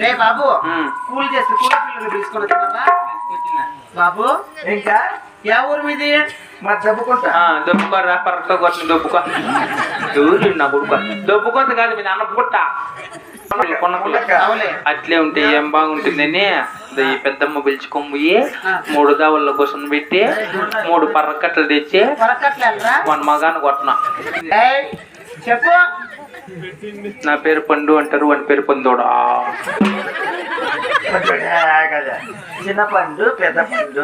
రే బాబు. కూలి చేస్తే కూలి పిల్లలు తీసుకొని వచ్చినావా బాబు ఇంకా ఊరు మీది? మరి దెబ్బకుంటా. ఆ, దొబ్బుకోరా పరక కొట్టిన దొబ్బుకో. నా కొడుకు? దొబ్బుకోత కాదు మీ నాన్న పుట్ట. అట్లే ఉంటే ఏం బాగుంటుందని ఈ పెద్దమ్మ పిలుచుకొని మూడు దావుల్లో కోసం పెట్టి మూడు పర్రకట్టలు తెచ్చి మన మగాన్ని కొట్టిన. చెప్పు. నా పేరు పండు అంటారు వాని పేరు పందోడా? చిన్న పండు పెద్ద పండు.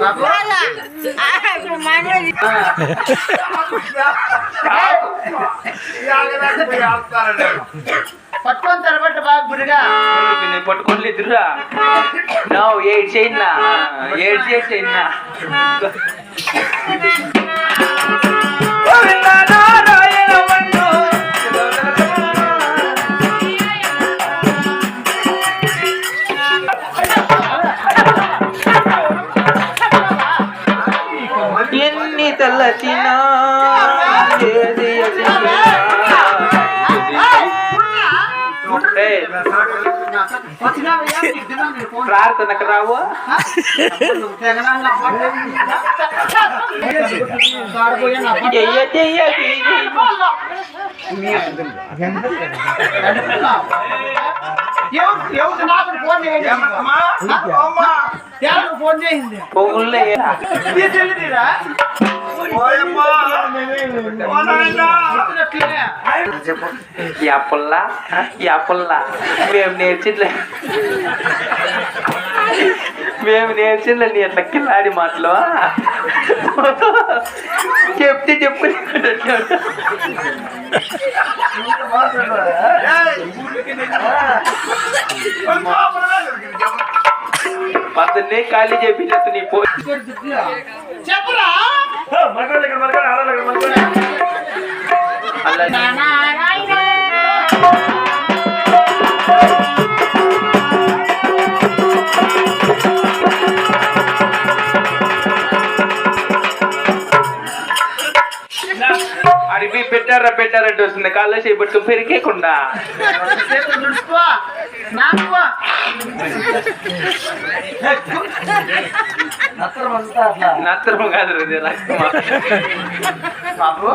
బాబు పట్టుకొని తరబట్టు బాగా గురిగా పట్టుకొని ఎదురురా నో ఏడ్ చేయన్నా ఏడ్ చేయన్నా ఎన్ని తల్లచినా ఏది ఎదిగినా, ఏయ్, వచ్చినావు ఏం నీకు దినం నీకు ఫోన్ ప్రార్థనకు చెప్పు యాపల్లా యాపల్లా మేము నేర్చిట్లే మేము నేర్చిందిలే నీ అట్లా కిల్లాడి మాటలు చెప్తే చెప్పు పద్దన్నే ఖాళీ చేపించచ్చు నీ పో చెప్పురా అడిగి పెట్టారా పెట్టారంటే వస్తుంది. కాళ్ళ చేపట్టుకు పెరిగేకుండా. నాకు నత్తరం కాదు ఇది రక్తమా బాబు